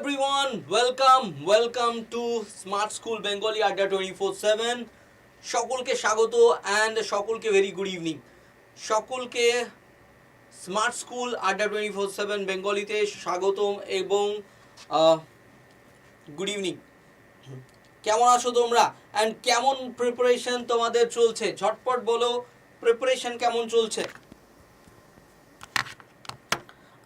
everyone, welcome, welcome to Smart School Bengali Adda 24/7 সকলকে স্বাগত and সকলকে ভেরি গুড ইভিনিং সকলকে smart school Adda twenty four seven বেঙ্গলিতে স্বাগতম এবং গুড ইভিনিং কেমন আছো তোমরা? অ্যান্ড কেমন প্রিপারেশন তোমাদের চলছে? ঝটপট বলো প্রিপারেশন কেমন চলছে?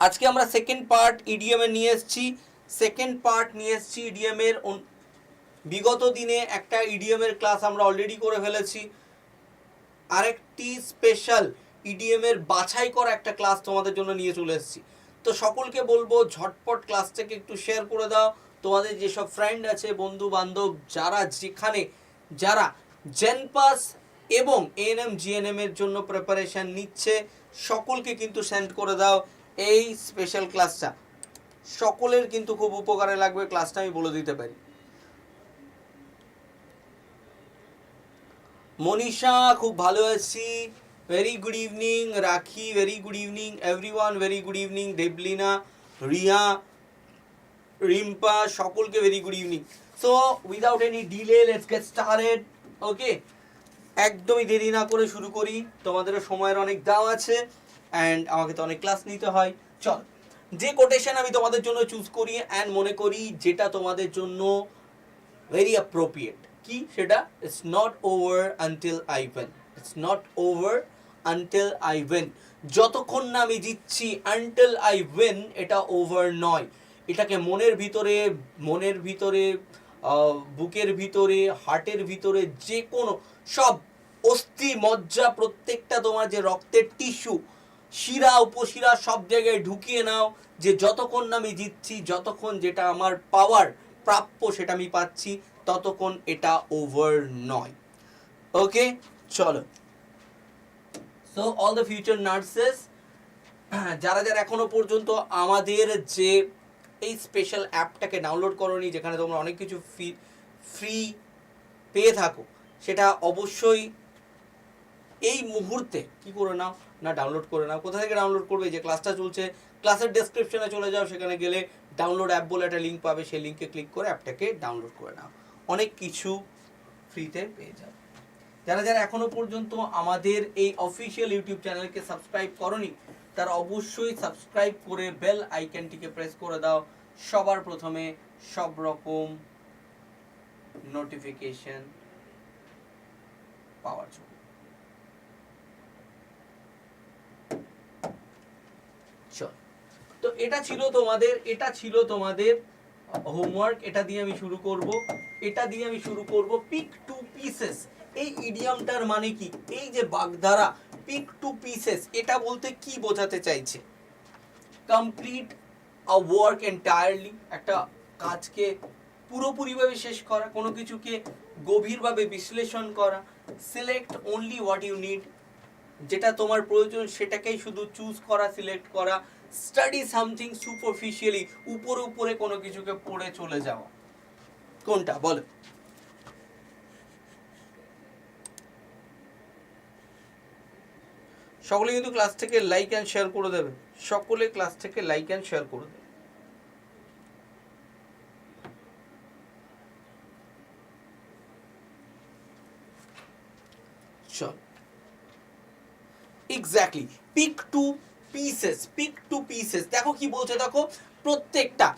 আজকে আমরা সেকেন্ড পার্ট ইডিএম নিয়ে এসেছি। সেকেন্ড পার্ট নিয়ে এসেছি ইডিএম এর অন- বিগত দিনে একটা ইডিএম এর ক্লাস আমরা অলরেডি করে ফেলেছি। আরেকটি স্পেশাল ইডিএম এর বাছাই করা একটা ক্লাস তোমাদের জন্য নিয়ে চলে এসেছি। তো সকলকে বলব, ঝটপট ক্লাসটাকে একটু শেয়ার করে দাও। তোমাদের যেসব ফ্রেন্ড আছে, বন্ধু বান্ধব, যারা যেখানে, যারা জেনপাস এবং এএনএম জিএনএম এর জন্য প্রিপারেশন নিচ্ছে, সকলকে কিন্তু সেন্ড করে দাও এই স্পেশাল ক্লাসটা সকলের কিন্তু খুব উপকারে লাগবে ক্লাসটা আমি বলে দিতে পারি। মনীষা, খুব ভালো আছি। Very good evening Rakhi very good evening everyone very good evening Debolina, Riya, Rimpa, সকলকে very good evening so without any delay let's get started okay একদমই দেরি না করে শুরু করি। তোমাদেরও সময়ের অনেক দাম আছে অ্যান্ড আমাকে তো অনেক ক্লাস নিতে হয়। চল। যে কোটেশন আমি তোমাদের জন্য চুজ করি অ্যান্ড মনে করি যেটা তোমাদের জন্য ভেরি অ্যাপ্রোপ্রিয়েট কি সেটা? It's not over until I win it's not over until I win যতক্ষণ না আমি জিতছি আনটিল আই ওয়েন এটা ওভার নয়। এটাকে মনের ভিতরে মনের ভিতরে বুকের ভিতরে হার্টের ভিতরে যে কোনো সব অস্থি, মজ্জা প্রত্যেকটা তোমার যে রক্তের টিস্যু শিরা, উপশিরা সব জায়গায় ঢুকিয়ে নাও যে যতক্ষণ আমি জিতছি, যতক্ষণ যেটা আমার পাওয়ার প্রাপ্য সেটা আমি পাচ্ছি, ততক্ষণ এটা ওভার নয়। ওকে চলো। So all the future nurses যারা যারা এখনও পর্যন্ত আমাদের যে এই স্পেশাল অ্যাপটাকে ডাউনলোড করোনি, যেখানে তোমরা অনেক কিছু ফ্রি পেয়ে থাকো, সেটা অবশ্যই এই মুহূর্তে কি করে নাও? না ডাউনলোড করে নাও। কোথা থেকে ডাউনলোড করবে? যে ক্লাসটা চলছে ক্লাসের ডেসক্রিপশনে চলে যাও। সেখানে গেলে ডাউনলোড অ্যাপ বলে একটা লিঙ্ক পাবে। সেই লিঙ্কে ক্লিক করে অ্যাপটাকে ডাউনলোড করে নাও। অনেক কিছু ফ্রিতে পেয়ে যাও। যারা যারা এখনও পর্যন্ত আমাদের এই অফিসিয়াল ইউটিউব চ্যানেলকে সাবস্ক্রাইব করনি, তারা অবশ্যই সাবস্ক্রাইব করে বেল আইকনটিকে প্রেস করে দাও। সবার প্রথমে সব রকম নোটিফিকেশন পাওয়ার জন্য। চল তো এটা ছিল তোমাদের, এটা ছিল তোমাদের হোমওয়ার্ক এটা দিয়ে আমি শুরু করব, এটা দিয়ে আমি শুরু করব পিক টু পিসেস এই ইডিয়ামটার মানে কি? এই যে বাগধারা পিক টু পিসেস এটা বলতে কি বোঝাতে চাইছে? কমপ্লিট আ ওয়ার্ক এন্টায়ারলি একটা কাজকে পুরোপুরিভাবে শেষ করা, কোনো কিছুকে গভীরভাবে বিশ্লেষণ করা select only what you need যেটা তোমার প্রয়োজন সেটাকেই শুধু চুজ করা সিলেক্ট করা স্টাডি সামথিং সুপারফিশিয়ালি উপরে উপরে কোনো কিছুকে পড়ে চলে যাওয়া। কোনটা? বলো। সকলে কিন্তু ক্লাস থেকে লাইক অ্যান্ড শেয়ার করে দেবে। সকলে ক্লাস থেকে লাইক অ্যান্ড শেয়ার করে দেবে চল exactly pick to pieces pick to pieces দেখো কি বলছে, দেখো, প্রত্যেকটা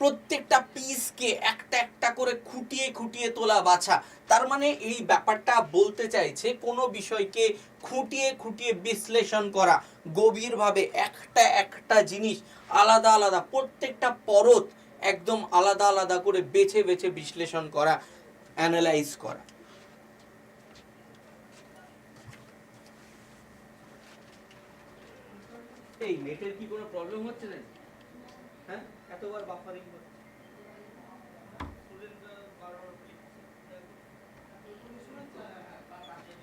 প্রত্যেকটা পিসকে একটা একটা করে খুঁটিয়ে খুঁটিয়ে তোলা বাছা। তার মানে এই ব্যাপারটা বলতে চাইছে কোনো বিষয়কে খুঁটিয়ে খুঁটিয়ে বিশ্লেষণ করা, গভীরভাবে একটা একটা জিনিস আলাদা আলাদা, প্রত্যেকটা পরত একদম আলাদা আলাদা করে বেছে বেছে বিশ্লেষণ করা অ্যানালাইজ করা। এই নেটের কি কোনো প্রবলেম হচ্ছে না হ্যাঁ? এতবার বাফারিং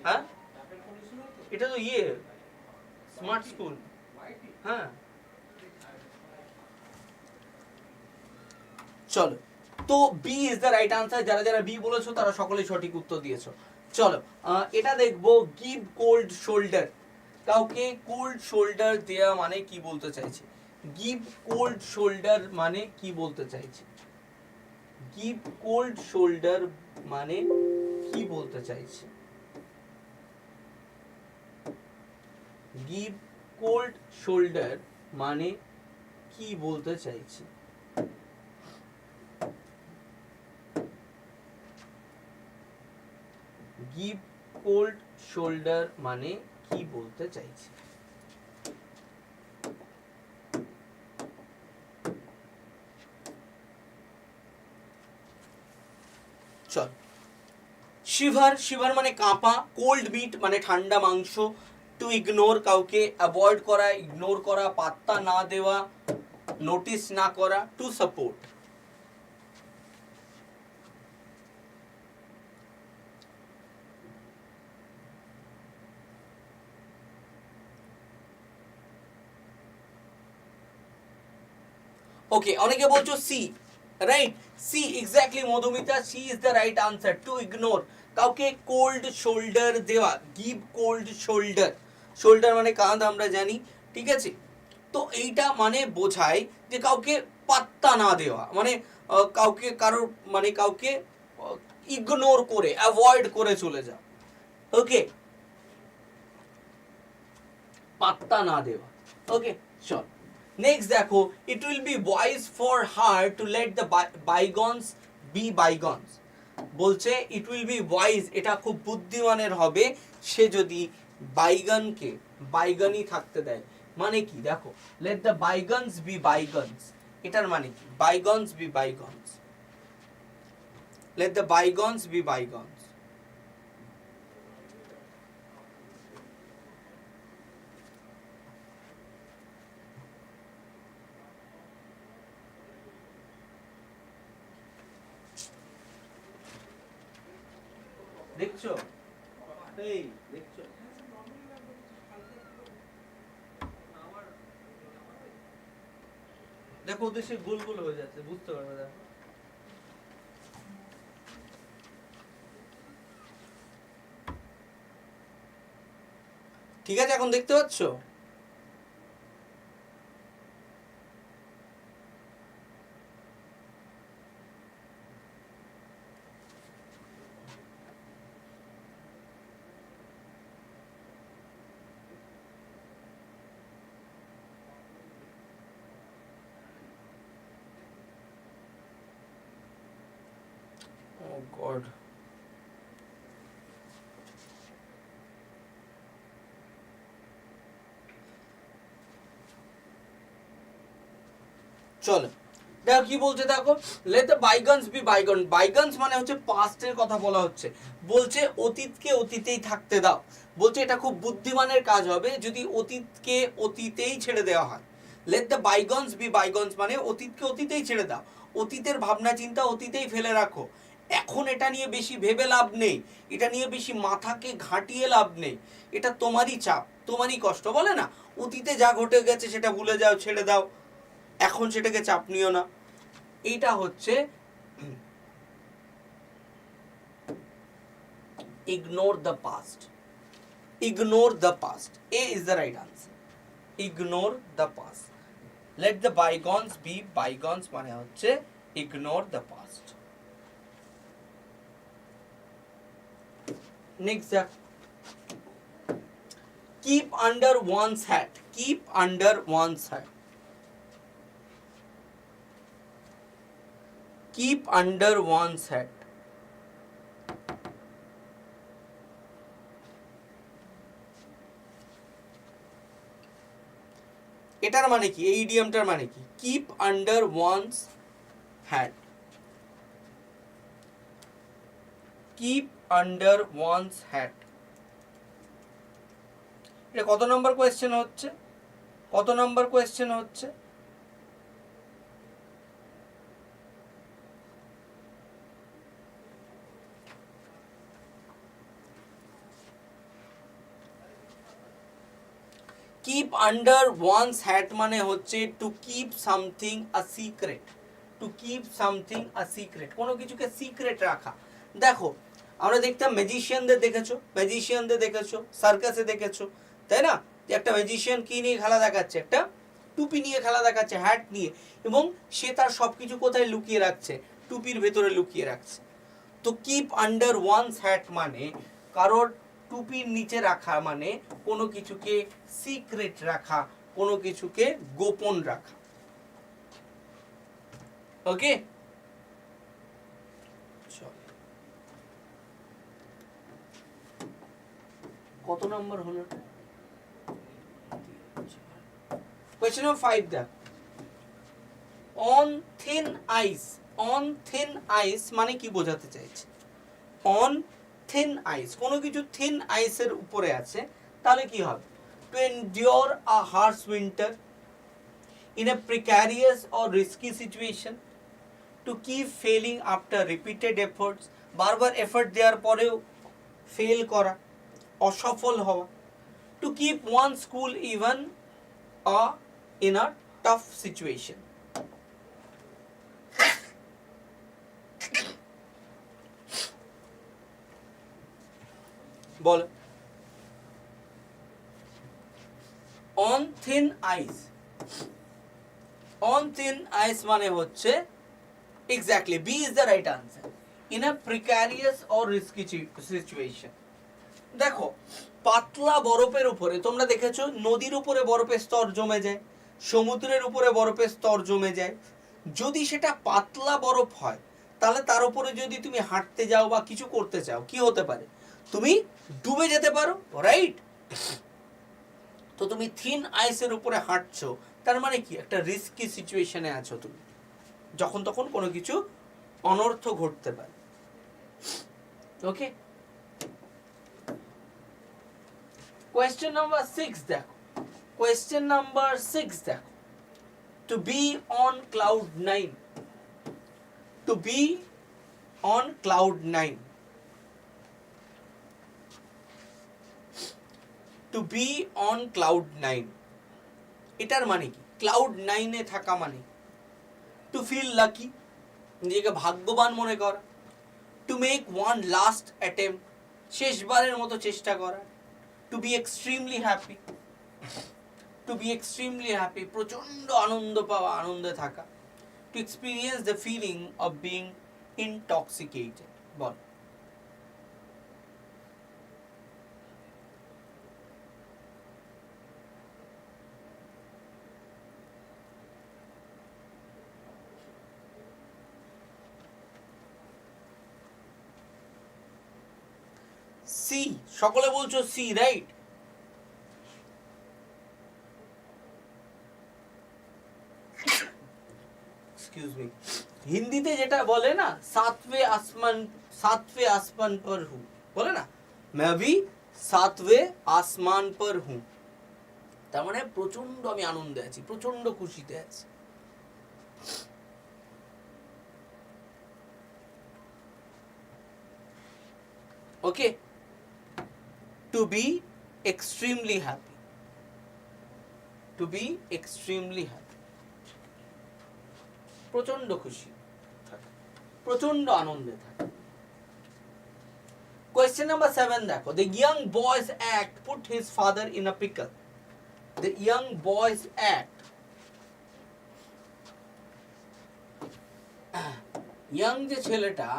হ্যাঁ? এটা তো ইয়ে স্মার্ট স্কুল হ্যাঁ। চলো, তো B is the right answer যারা যারা বি বলেছ, তারা সকলেই সঠিক উত্তর দিয়েছ। চলো এটা দেখব গিভ কোল্ড শোল্ডার কাউকে কোল্ড শোল্ডার দেয়া মানে কি বলতে চাইছে? গিভ কোল্ড শোল্ডার মানে কি বলতে চাইছে? গিভ কোল্ড শোল্ডার মানে কি বলতে চাইছে? গিভ কোল্ড শোল্ডার মানে কি বলতে চাইছে? গিভ কোল্ড শোল্ডার মানে কি বলতে চাইছে? চল। শিভার শিভার মানে কাঁপা কোল্ড মিট মানে ঠান্ডা মাংস। টু ইগনোর কাউকে অ্যাভয়েড করা ইগনোর করা, পাত্তা না দেওয়া নোটিস না করা টু সাপোর্ট ওকে অনেকে বলছো C right C exactly Madhumita C is the right answer to ignore কাউকে কোল্ড শোল্ডার দেওয়া গিভ কোল্ড শোল্ডার শোল্ডার মানে কাঁধ, আমরা জানি, ঠিক আছে? তো এইটা মানে বোঝায় যে কাউকে পাত্তা না দেওয়া মানে কাউকে, কারোর মানে কাউকে ইগনোর করে অ্যাভয়েড করে চলে যাও ওকে পাত্তা না দেওয়া। ওকে চল নেক্সট দেখো it will be wise for her to let the bygones be bygones বলছে ইট উইল বি ওয়াইজ এটা খুব বুদ্ধিমানের হবে, সে যদি বাইগনকে, বাইগনই থাকতে দেয়। মানে কি? দেখো let the bygones be bygones এটার মানে কি? Bygones be bygones let the bygones be bygones দেখছ? এই, দেখছ? দেখো, ওদের সে গোল গোল হয়ে যাচ্ছে, বুঝতে পারবে দেখো ঠিক আছে, এখন দেখতে পাচ্ছ? চলো। দেখো কি বলছে, দেখো let the bygones be bygone bygones মানে হচ্ছে পাস্টের কথা বলা হচ্ছে। বলছে অতীতকে অতীতেই থাকতে দাও। বলছে এটা খুব বুদ্ধিমানের কাজ হবে যদি অতীতকে অতীতেই ছেড়ে দেওয়া হয়। Let the bygones be bygones মানে অতীতকে অতীতেই ছেড়ে দাও। অতীতের ভাবনা চিন্তা অতীতেই ফেলে রাখো। এখন এটা নিয়ে বেশি ভেবে লাভ নেই। এটা নিয়ে বেশি মাথাকে ঘাঁটিয়ে লাভ নেই। এটা তোমারই চাপ, তোমারই কষ্ট। বলে না, অতীতে যা ঘটে গেছে সেটা ভুলে যাও, ছেড়ে দাও। এখন সেটাকে চাপ নিও না। এইটা হচ্ছে ignore the past ignore the past A is the right answer ignore the past let the bygones be bygones মানে হচ্ছে ইগনোর দ্য পাস্ট নেক্সট দেখ keep under one's hat keep under one's keep under one's hat এটার মানে কি? এই ইডিয়ামটার মানে কি? Keep under one's hat keep under one's hat এটা কত নম্বর কোয়েশ্চেন হচ্ছে? কত নম্বর কোয়েশ্চেন হচ্ছে? কিপ আন্ডার ওয়ানস হ্যাট মানে হচ্ছে to keep something a secret to keep something a secret কোনো কিছুকে সিক্রেট রাখা। দেখো, আমরা দেখতাম ম্যাজিশিয়ানদের দেখেছ ম্যাজিশিয়ানদের দেখেছ সার্কাসে দেখেছ, তাই না? একটা ম্যাজিশিয়ান কি নিয়ে খেলা দেখাচ্ছে? একটা টুপি নিয়ে খেলা দেখাচ্ছে হ্যাট নিয়ে, এবং সে তার সব কিছু কোথায় লুকিয়ে রাখছে? টুপির ভেতরে লুকিয়ে রাখছে। তো কিপ আন্ডার ওয়ানস হ্যাট মানে কারোর টুপির নিচে রাখা মানে কোনো কিছুকে সিক্রেট রাখা কোনো কিছুকে গোপন রাখা। ওকে কত নম্বর হলো? কোয়েশ্চেন নম্বর ফাইভ দেখ। On thin ice on thin ice মানে কি বোঝাতে চাইছে? অন থিন আইস কোনো কিছু থিন আইসের উপরে আছে, তাহলে কি হবে? To endure a harsh winter in a precarious or risky situation to keep failing after repeated efforts বারবার এফোর্ট দেওয়ার পরেও ফেল করা, অসফল হওয়া to keep one school even a in a tough situation ball. On thin ice on thin ice মানে হচ্ছে exactly B is the right answer in a or risky situation দেখো, পাতলা বরফের উপরে, তোমরা দেখেছ, নদীর উপরে বরফের স্তর জমে যায়, সমুদ্রের উপরে বরফের স্তর জমে যায়। যদি সেটা পাতলা বরফ হয়, তাহলে তার উপরে যদি তুমি হাঁটতে যাও বা কিছু করতে চাও, কি হতে পারে? তুমি ডুবে যেতে পারো রাইট তো তুমি থিন আইসের উপরে হাঁটছো, তার মানে কি? একটা রিস্কি সিচুয়েশনে আছো তুমি। যখন তখন কোনো কিছু অনর্থ ঘটতে পারে। ওকে কোয়েশ্চেন নাম্বার সিক্স দেখো। কোয়েশ্চেন নাম্বার সিক্স দেখো। To be on cloud nine to be on cloud nine to be on cloud nine এটার মানে কি? ক্লাউড নাইনে থাকা মানে টু ফিল লাকি নিজেকে ভাগ্যবান মনে করা। To make one last attempt শেষবারের মতো চেষ্টা করা। To be extremely happy to be extremely happy প্রচণ্ড আনন্দ পাওয়া, আনন্দে থাকা। To experience the feeling of being intoxicated ball C সকলে বলছো সি রাইট এক্সকিউজ মি হিন্দিতে যেটা বলে না সাতবে আসমান সাতবে আসমান পর হু। বলে না? মে ভি সাতবে আসমান পর হু। তার মানে প্রচণ্ড আমি আনন্দে আছি প্রচণ্ড খুশিতে আছি। ওকে to be extremely happy. To be extremely happy. প্রচণ্ড খুশি প্রচণ্ড আনন্দে থাকে। কোয়েশ্চেন নাম্বার সেভেন দেখো। The young boy's act put his father in a pickle the young boy's act young যে ছেলেটা,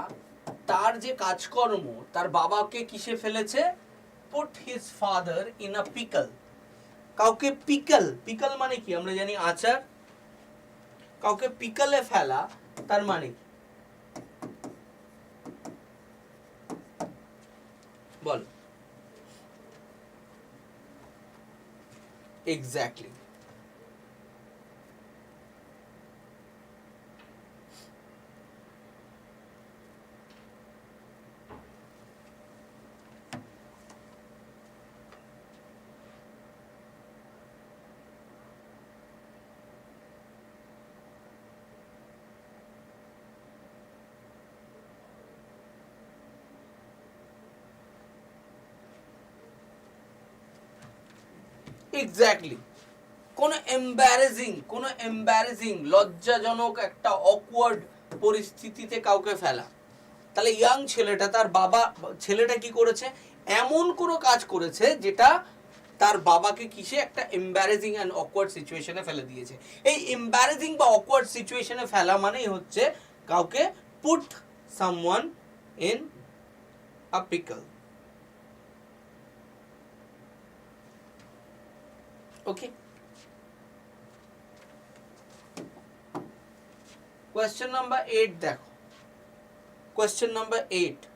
তার যে কাজকর্ম, তার বাবাকে কিসে ফেলেছে? Put his father in a pickle কাউকে পিকল পিকল মানে কি? আমরা জানি আচার। কাউকে পিকলে ফেলা, তার মানে কি? বল। এক্স্যাক্টলি এক্স্যাক্টলি কোনো এম্বারেজিং কোনো এম্বারেজিং লজ্জাজনক একটা অকওয়ার্ড পরিস্থিতিতে কাউকে ফেলা। তাহলে ইয়াং ছেলেটা, তার বাবা, ছেলেটা কি করেছে? এমন কোনো কাজ করেছে যেটা তার বাবাকে কিসে একটা এম্বারেজিং অ্যান্ড অকওয়ার্ড সিচুয়েশনে ফেলে দিয়েছে। এই এম্বারেজিং বা অকওয়ার্ড সিচুয়েশনে ফেলা মানেই হচ্ছে কাউকে put someone in a pickle okay question number eight देखो। क्वेश्चन नंबर एट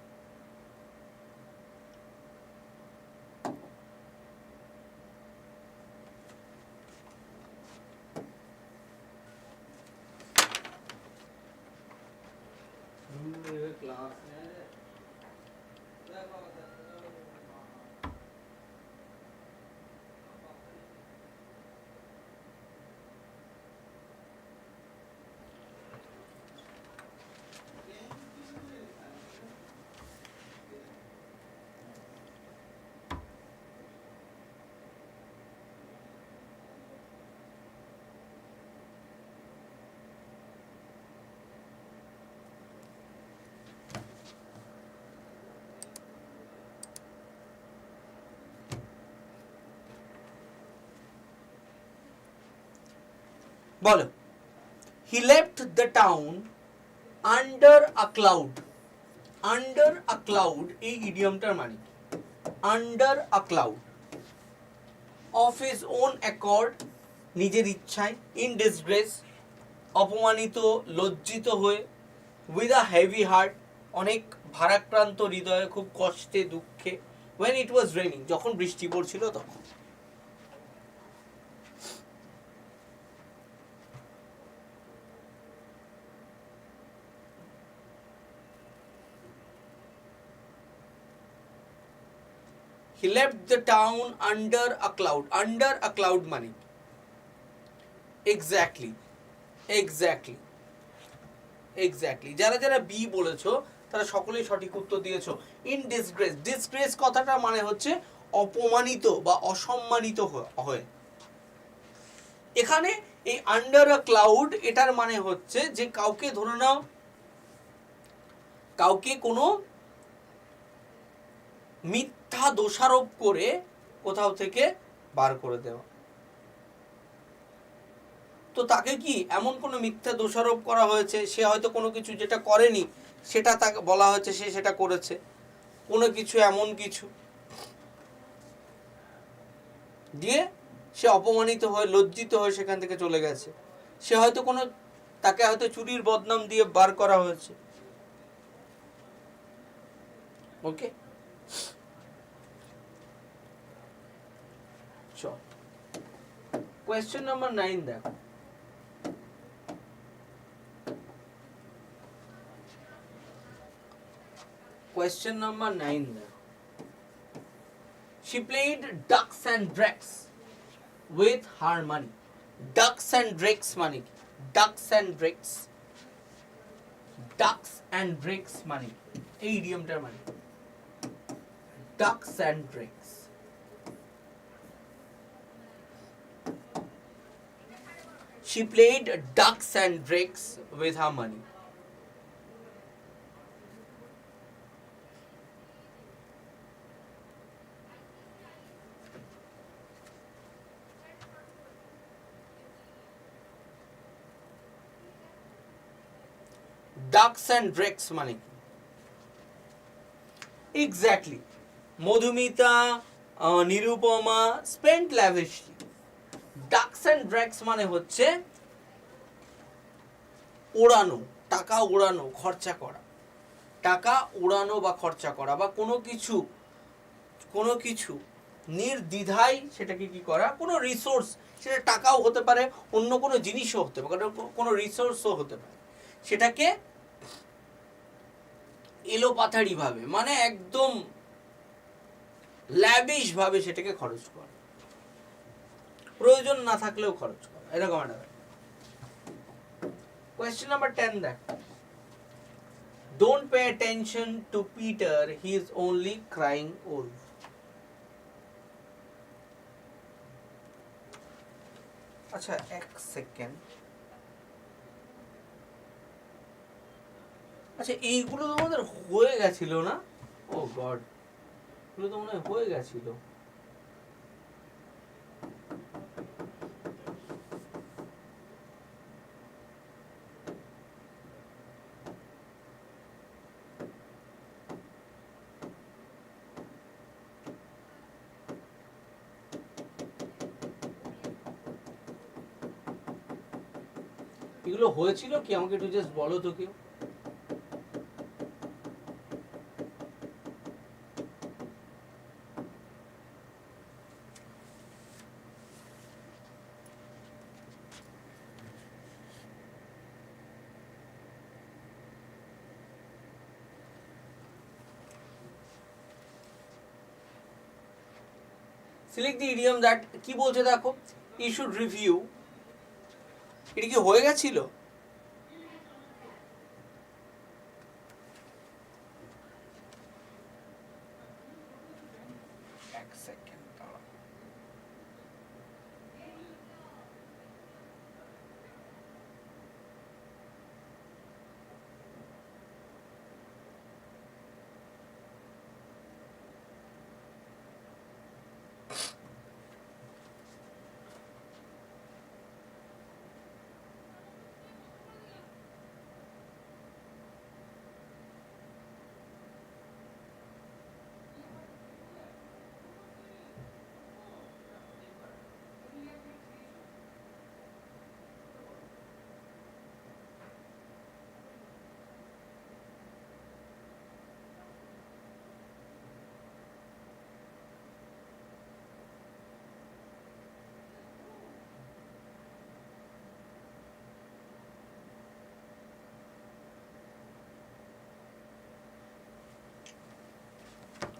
বলো। He left the town under a cloud under a cloud এই ইডিয়মটার মানে under a cloud of his own accord নিজের ইচ্ছায় ইন ডিসগ্রেস অপমানিত, লজ্জিত হয়ে উইথ আ হেভি হার্ট অনেক ভারাক্রান্ত হৃদয়ে, খুব কষ্টে, দুঃখে ওয়েন ইট ওয়াজ রেনিং যখন বৃষ্টি পড়ছিল তখন। He left the town under a cloud. Under a cloud মানে এক্স্যাক্টলি এক্স্যাক্টলি এক্স্যাক্টলি যারা যারা বি বলেছ, তারা সকলেই সঠিক উত্তর দিয়েছ। ইন ডিসগ্রেস ডিসগ্রেস কথাটা মানে হচ্ছে অপমানিত বা অসম্মানিত হয়ে। এখানে এই আন্ডার আ ক্লাউড এটার মানে হচ্ছে যে কাউকে ধরে নাও। কাউকে কোনো মিথ্যা দোষারোপ করে কোথাও থেকে বার করে দেওয়া। তো তাকে কি এমন কোনো মিথ্যা দোষারোপ করা হয়েছে? সে হয়তো কোনো কিছু যেটা করেনি, সেটা তাকে বলা হয়েছে, সে সেটা করেছে। কোনো কিছু, এমন কিছু। দিয়ে সে অপমানিত হয়ে, লজ্জিত হয়ে সেখান থেকে চলে গেছে। সে হয়তো কোনো, তাকে হয়তো চুরির বদনাম দিয়ে বার করা হয়েছে। ওকে কোয়েশ্চেন নাম্বার নাইন দেখো কোয়েশ্চেন নাম্বার নাইন দেখো She played ducks and drakes with her money. Ducks and drakes money. Ducks and drakes. Ducks and drakes money. এই ইডিয়মটার মানে ducks and drakes. She played ducks and drakes with her money. Ducks and drakes মানে কি exactly Madhumita ah, Nirupama spent lavishly ducks and drakes মানে হচ্ছে ওড়ানো টাকা ওড়ানো খরচা করা। টাকা ওড়ানো বা খরচা করা বা কোনো কিছু কোনো কিছু নির্দ্বিধায় সেটাকে কি করা? কোনো রিসোর্স সেটা টাকাও হতে পারে, অন্য কোনো জিনিসও হতে পারে কোনো রিসোর্সও হতে পারে। সেটাকে এলোপাথারিভাবে মানে একদম ল্যাবিশ ভাবে সেটাকে খরচ করা। প্রয়োজন না থাকলেও খরচ করা। এরকম একটা কোয়েশ্চেন নাম্বার টেন দেখ। Don't pay attention to Peter he is only crying old আচ্ছা এক সেকেন্ড আচ্ছা এইগুলো তোমাদের হয়ে গেছিল না? ও গড এগুলো তো মনে হয় হয়ে গেছিল। এগুলো হয়েছিল কি? আমাকে একটু জাস্ট বলো তো কেউ। সিলেক্ট দি ইডিয়াম দ্যাট কি বলছে দেখো? ইউ শুড রিভিউ এটা কি হয়ে গেছিল? এক সেকেন্ড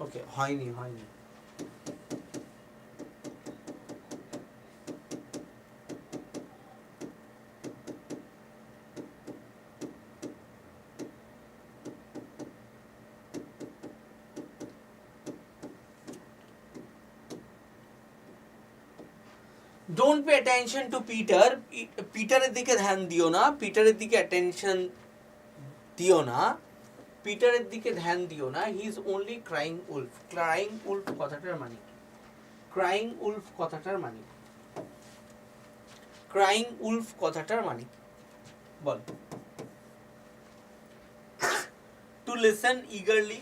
ওকে হয়নি হয়নি don't pay attention to Peter পিটারের দিকে ধ্যান দিও না পিটারের দিকে অ্যাটেনশন দিও না পিটারের দিকে ধ্যান দিও না he is only crying wolf crying wolf কথাটার মানে ক্রাইং উলফ কথাটার মানে ক্রাইং উলফ কথাটার মানে বল। টু লিসেন ইগারলি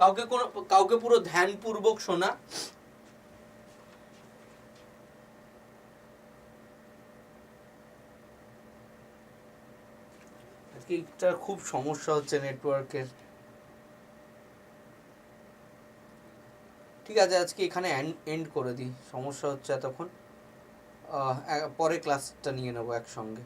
কাউকে কোনো, কাউকে পুরো ধ্যানপূর্বক শোনা। একটা খুব সমস্যা হচ্ছে নেটওয়ার্কের ঠিক আছে, আজকে এখানে এন্ড করে দিই, সমস্যা হচ্ছে এতক্ষণ। পরে ক্লাসটা নিয়ে নেব একসঙ্গে।